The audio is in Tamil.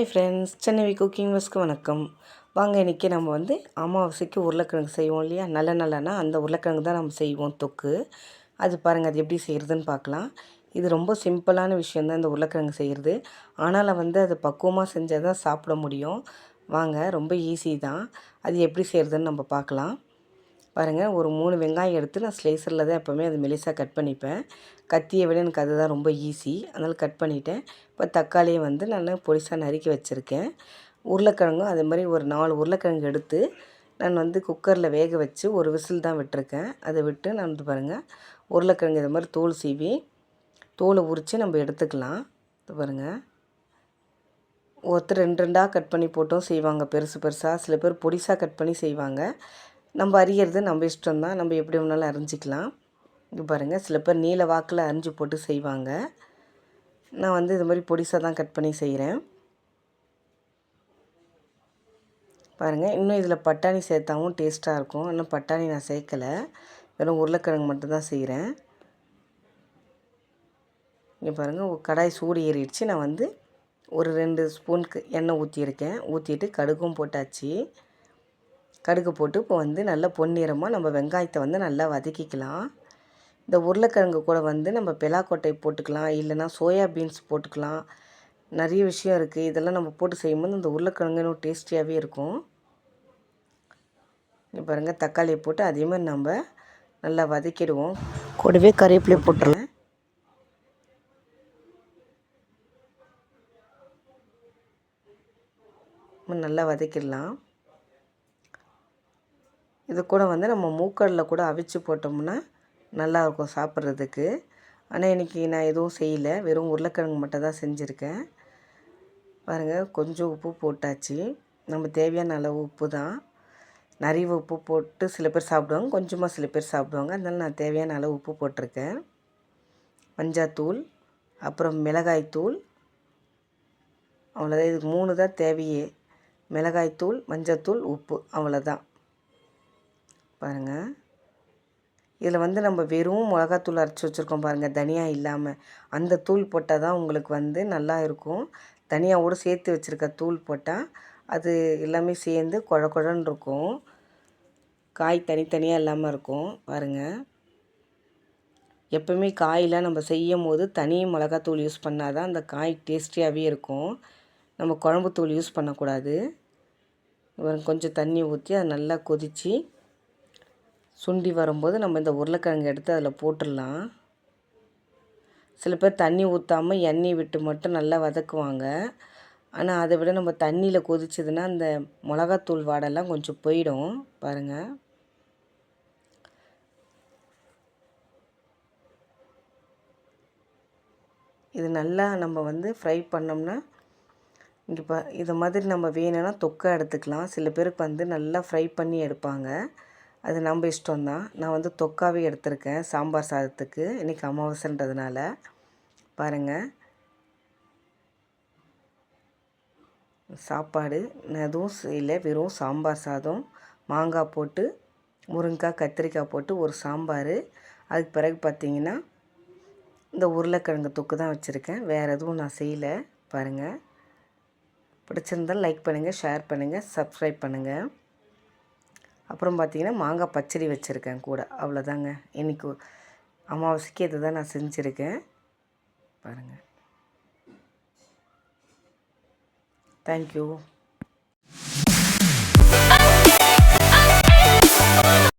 ஹாய் ஃப்ரெண்ட்ஸ் சென்னை குக்கிங் வஸ்க்கு வணக்கம். வாங்க இன்றைக்கி நம்ம வந்து அமாவாசைக்கு உருளைக்கிழங்கு செய்வோம் இல்லையா? நல்ல நல்லனா அந்த உருளைக்கிழங்கு தான் நம்ம செய்வோம் தொக்கு. அது பாருங்கள் அது எப்படி செய்கிறதுன்னு பார்க்கலாம். இது ரொம்ப சிம்பிளான விஷயந்தான் இந்த உருளைக்கிழங்கு செய்கிறது ஆனால் வந்து அது பக்குவமாக செஞ்சால் தான் சாப்பிட முடியும். வாங்க ரொம்ப ஈஸி தான். அது எப்படி செய்கிறதுன்னு நம்ம பார்க்கலாம். பாருங்கள் ஒரு மூணு வெங்காயம் எடுத்து நான் ஸ்லைசரில் தான் எப்போவுமே அது மெலிசாக கட் பண்ணிப்பேன். கத்தியை விட எனக்கு அதுதான் ரொம்ப ஈஸி அதனால் கட் பண்ணிவிட்டேன் இப்போ தக்காளியை வந்து நான் பொடிசாக நறுக்கி வச்சுருக்கேன். உருளைக்கிழங்கும் அதே மாதிரி ஒரு நாலு உருளைக்கிழங்கு எடுத்து நான் வந்து குக்கரில் வேக வச்சு ஒரு விசில் தான் விட்டுருக்கேன். அதை விட்டு நான் வந்து பாருங்கள் உருளைக்கிழங்கு இது மாதிரி தோல் சீவி தோலை உரித்து நம்ம எடுத்துக்கலாம். இது பாருங்கள் ஒருத்தர் ரெண்டு ரெண்டாக கட் பண்ணி போட்டும் செய்வாங்க. பெருசு பெருசாக சில பேர் பொடிசாக கட் பண்ணி செய்வாங்க. நம்ம அறியறது நம்ம இஷ்டம் தான் நம்ம எப்படி வேணாலும் அரிஞ்சிக்கலாம் இது பாருங்கள் சில பேர் நீல வாக்கில் அரிஞ்சு போட்டு செய்வாங்க. நான் வந்து இது மாதிரி பொடிசாக தான் கட் பண்ணி செய்கிறேன் பாருங்கள் இன்னும் இதில் பட்டாணி சேர்த்தாவும் டேஸ்ட்டாக இருக்கும். இன்னும் பட்டாணி நான் சேர்க்கலை. வெறும் உருளைக்கிழங்கு மட்டும்தான் செய்கிறேன் இங்கே பாருங்கள் கடாய் சூடு ஏறிடுச்சு. நான் வந்து ஒரு ரெண்டு ஸ்பூனுக்கு எண்ணெய் ஊற்றியிருக்கேன் ஊற்றிட்டு கடுகும் போட்டாச்சு. கடுகு போட்டு இப்போ வந்து நல்லா பொன்னிறமாக நம்ம வெங்காயத்தை வந்து நல்லா வதக்கிக்கலாம். இந்த உருளைக்கிழங்கு கூட வந்து நம்ம பெலாக்கொட்டை போட்டுக்கலாம் இல்லைனா சோயா பீன்ஸ் போட்டுக்கலாம். நிறைய விஷயம் இருக்குது இதெல்லாம் நம்ம போட்டு செய்யும்போது இந்த உருளைக்கிழங்கு இன்னும் டேஸ்டியாகவே இருக்கும். இங்கே பாருங்கள் தக்காளியை போட்டு அதே மாதிரி நம்ம நல்லா வதக்கிடுவோம். கூடவே கறிவேப்பிலை போட்டுருவேன் நல்லா வதக்கிடலாம். இது கூட வந்து நம்ம மூக்கடலில் கூட அவிச்சு போட்டோம்னா நல்லாயிருக்கும் சாப்பிட்றதுக்கு. ஆனால் இன்றைக்கி நான் எதுவும் செய்யலை. வெறும் உருளைக்கிழங்கு மட்டும் தான் செஞ்சுருக்கேன். பாருங்கள் கொஞ்சம் உப்பு போட்டாச்சு. நம்ம தேவையான அளவு உப்பு தான். நிறைய உப்பு போட்டு சில பேர் சாப்பிடுவாங்க கொஞ்சமாக சில பேர் சாப்பிடுவாங்க. அதனால் நான் தேவையான அளவு உப்பு போட்டிருக்கேன். மஞ்சாத்தூள் அப்புறம் மிளகாய்த்தூள் அவ்வளோதான் இதுக்கு மூணு தான் தேவையே. மிளகாய்த்தூள் மஞ்சத்தூள் உப்பு. அவ்வளோதான் பாருங்கள் இதில் வந்து நம்ம வெறும் மிளகாத்தூள் அரைச்சி வச்சுருக்கோம் பாருங்கள் தனியா இல்லாமல் அந்த தூள் போட்டால் தான் உங்களுக்கு வந்து நல்லா இருக்கும். தனியாவோடு சேர்த்து வச்சுருக்க தூள் போட்டால் அது எல்லாமே சேர்ந்து குழ குழன்னு இருக்கும். காய் தனித்தனியாக இல்லாமல் இருக்கும். பாருங்கள் எப்போவுமே காயெலாம் நம்ம செய்யும் போது தனி மிளகாத்தூள் யூஸ் பண்ணால் தான் அந்த காய் டேஸ்டியாகவே இருக்கும். நம்ம குழம்பு தூள் யூஸ் பண்ணக்கூடாது. கொஞ்சம் தண்ணி ஊற்றி அதை நல்லா கொதித்து சுண்டி வரும்போது நம்ம இந்த உருளைக்கிழங்கு எடுத்து அதில் போட்டுடலாம். சில பேர் தண்ணி ஊற்றாமல் எண்ணெய் விட்டு மட்டும் நல்லா வதக்குவாங்க. ஆனால் அதை விட நம்ம தண்ணியில் கொதிச்சதுன்னா அந்த மிளகாத்தூள் வாடெல்லாம் கொஞ்சம் போயிடும். பாருங்கள் இது நல்லா நம்ம வந்து ஃப்ரை பண்ணோம்னா இங்கே பா இதை மாதிரி நம்ம வேணும்னா தொக்கை எடுத்துக்கலாம். சில பேருக்கு வந்து நல்லா ஃப்ரை பண்ணி எடுப்பாங்க. அது நம்ம இஷ்டம்தான். நான் வந்து தொக்காவே எடுத்திருக்கேன் சாம்பார் சாதத்துக்கு. இன்றைக்கி அமாவாசைன்றதுனால. பாருங்கள் சாப்பாடு. நான் எதுவும் இல்லை. வெறும் சாம்பார் சாதம் மாங்காய் போட்டு முருங்கைக்காய் கத்திரிக்காய் போட்டு ஒரு சாம்பார். அதுக்கு பிறகு பார்த்திங்கன்னா இந்த உருளைக்கிழங்கு தொக்கு தான் வச்சுருக்கேன். வேறு எதுவும் நான் செய்யலை. பாருங்கள் பிடிச்சிருந்தால் லைக் பண்ணுங்கள் ஷேர் பண்ணுங்கள் சப்ஸ்கிரைப் பண்ணுங்கள் அப்புறம் பார்த்திங்கன்னா மாங்காய் பச்சடி வச்சுருக்கேன் கூட. அவ்வளோதாங்க. இன்றைக்கி அமாவாசைக்கு இதை தான் நான் செஞ்சுருக்கேன். பாருங்கள் தேங்க்யூ